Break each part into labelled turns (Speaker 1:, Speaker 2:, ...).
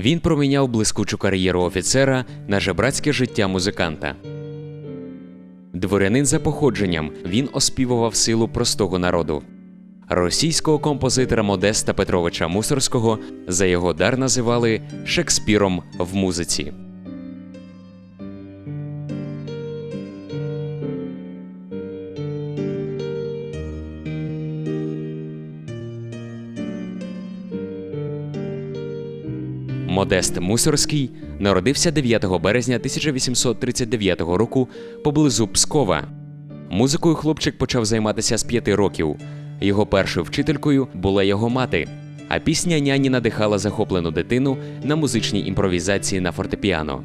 Speaker 1: Він проміняв блискучу кар'єру офіцера на жебрацьке життя музиканта. Дворянин за походженням він оспівував силу простого народу. Російського композитора Модеста Петровича Мусорського за його дар називали Шекспіром в музиці. Модест Мусорський народився 9 березня 1839 року поблизу Пскова. Музикою хлопчик почав займатися з п'яти років. Його першою вчителькою була його мати, а пісня няні надихала захоплену дитину на музичній імпровізації на фортепіано.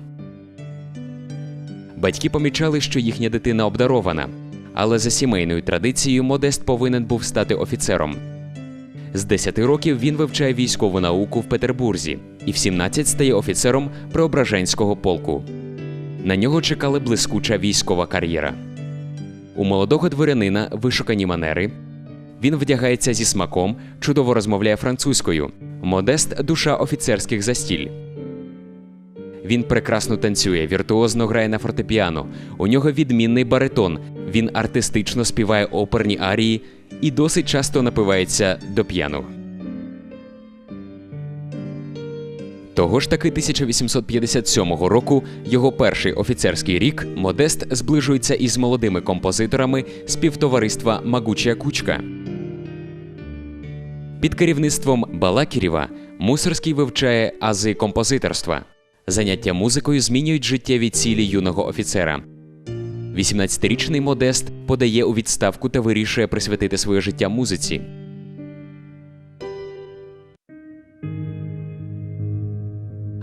Speaker 1: Батьки помічали, що їхня дитина обдарована, але за сімейною традицією Модест повинен був стати офіцером. З 10 років він вивчає військову науку в Петербурзі і в 17 стає офіцером Преображенського полку. На нього чекала блискуча військова кар'єра. У молодого дворянина вишукані манери. Він вдягається зі смаком, чудово розмовляє французькою. Модест душа офіцерських застіль. Він прекрасно танцює, віртуозно грає на фортепіано. У нього відмінний баритон. Він артистично співає оперні арії і досить часто напивається до п'яну. Того ж таки 1857 року, його перший офіцерський рік, Модест зближується із молодими композиторами співтовариства Магуча Кучка. Під керівництвом Балакірєва Мусорський вивчає ази композиторства. Заняття музикою змінюють життєві цілі юного офіцера. 18-річний Модест подає у відставку та вирішує присвятити своє життя музиці.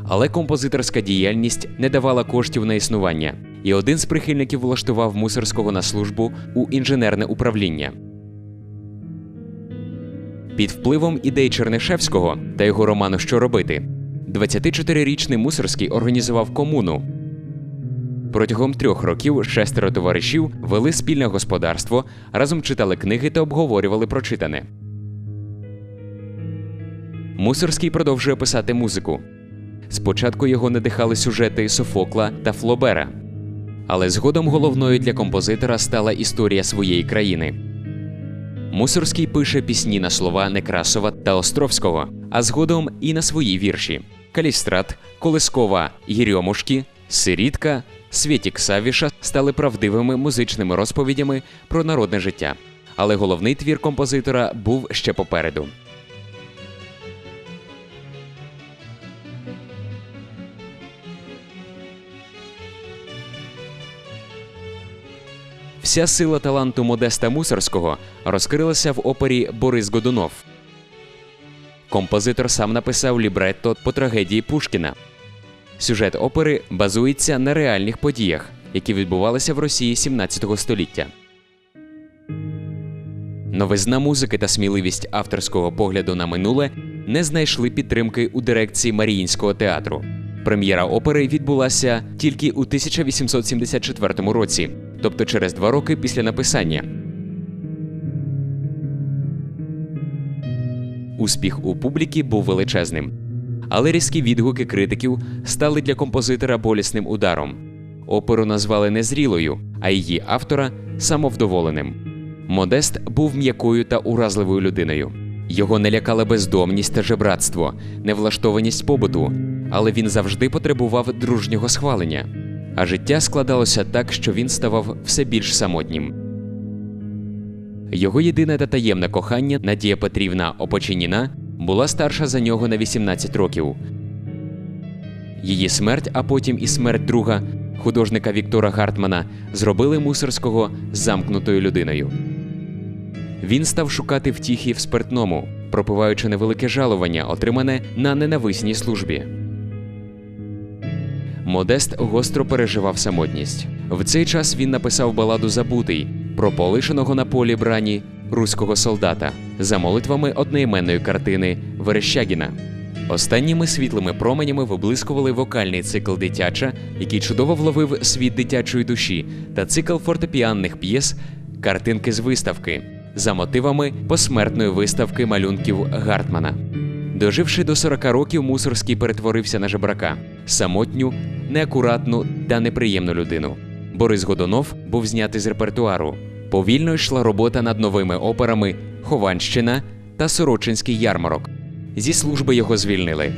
Speaker 1: Але композиторська діяльність не давала коштів на існування, і один з прихильників влаштував мусорського на службу у інженерне управління. Під впливом ідей Чернишевського та його роману Що робити 24-річний Мусорський організував комуну. Протягом трьох років шестеро товаришів вели спільне господарство, разом читали книги та обговорювали прочитане. Мусорський продовжує писати музику. Спочатку його надихали сюжети Софокла та Флобера, але згодом головною для композитора стала історія своєї країни. Мусорський пише пісні на слова Некрасова та Островського, а згодом і на свої вірші: Калістрат, Колискова, Єрьомушки, Сирітка, Свєтік Савіша стали правдивими музичними розповідями про народне життя. Але головний твір композитора був ще попереду. Вся сила таланту Модеста Мусорського розкрилася в опері Борис Годунов. Композитор сам написав лібретто по трагедії Пушкіна. Сюжет опери базується на реальних подіях, які відбувалися в Росії 17 століття. Новизна музики та сміливість авторського погляду на минуле не знайшли підтримки у дирекції Маріїнського театру. Прем'єра опери відбулася тільки у 1874 році, тобто через два роки після написання. Успіх у публіки був величезним. Але різкі відгуки критиків стали для композитора болісним ударом. Оперу назвали незрілою, а її автора самовдоволеним. Модест був м'якою та уразливою людиною. Його не лякала бездомність та жебратство, невлаштованість побуту, але він завжди потребував дружнього схвалення. А життя складалося так, що він ставав все більш самотнім. Його єдине та таємне кохання Надія Петрівна Опочиніна була старша за нього на 18 років. Її смерть, а потім і смерть друга, художника Віктора Гартмана, зробили мусорського замкнутою людиною. Він став шукати втіхи в спиртному, пропиваючи невелике жалування, отримане на ненависній службі. Модест гостро переживав самотність. В цей час він написав баладу Забутий про полишеного на полі брані руського солдата за молитвами одноіменної картини Верещагіна. Останніми світлими променями виблискували вокальний цикл дитяча, який чудово вловив світ дитячої душі, та цикл фортепіанних п'єс Картинки з виставки за мотивами посмертної виставки малюнків Гартмана. Доживши до 40 років, Мусорський перетворився на жебрака, самотню, неакуратну та неприємну людину. Борис Годунов був знятий з репертуару. Повільно йшла робота над новими операми Хованщина та Сорочинський ярмарок. Зі служби його звільнили.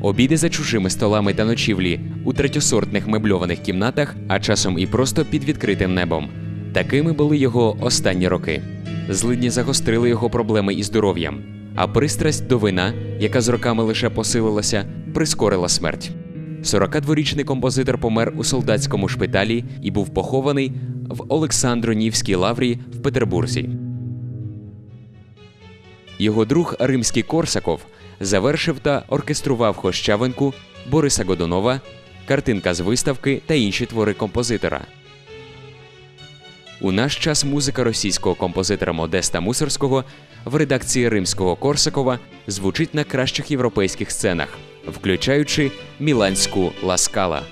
Speaker 1: Обіди за чужими столами та ночівлі у третьосортних мебльованих кімнатах, а часом і просто під відкритим небом. Такими були його останні роки. Злидні загострили його проблеми із здоров'ям, а пристрасть до вина, яка з роками лише посилилася, прискорила смерть. 42-річний композитор помер у солдатському шпиталі і був похований в Олександронівській лаврі в Петербурзі. Його друг римський Корсаков завершив та оркестрував хощавинку Бориса Годунова, картинка з виставки та інші твори композитора. У наш час музика російського композитора Модеста Мусорського в редакції римського Корсакова звучить на кращих європейських сценах, включаючи міланську Ласкала.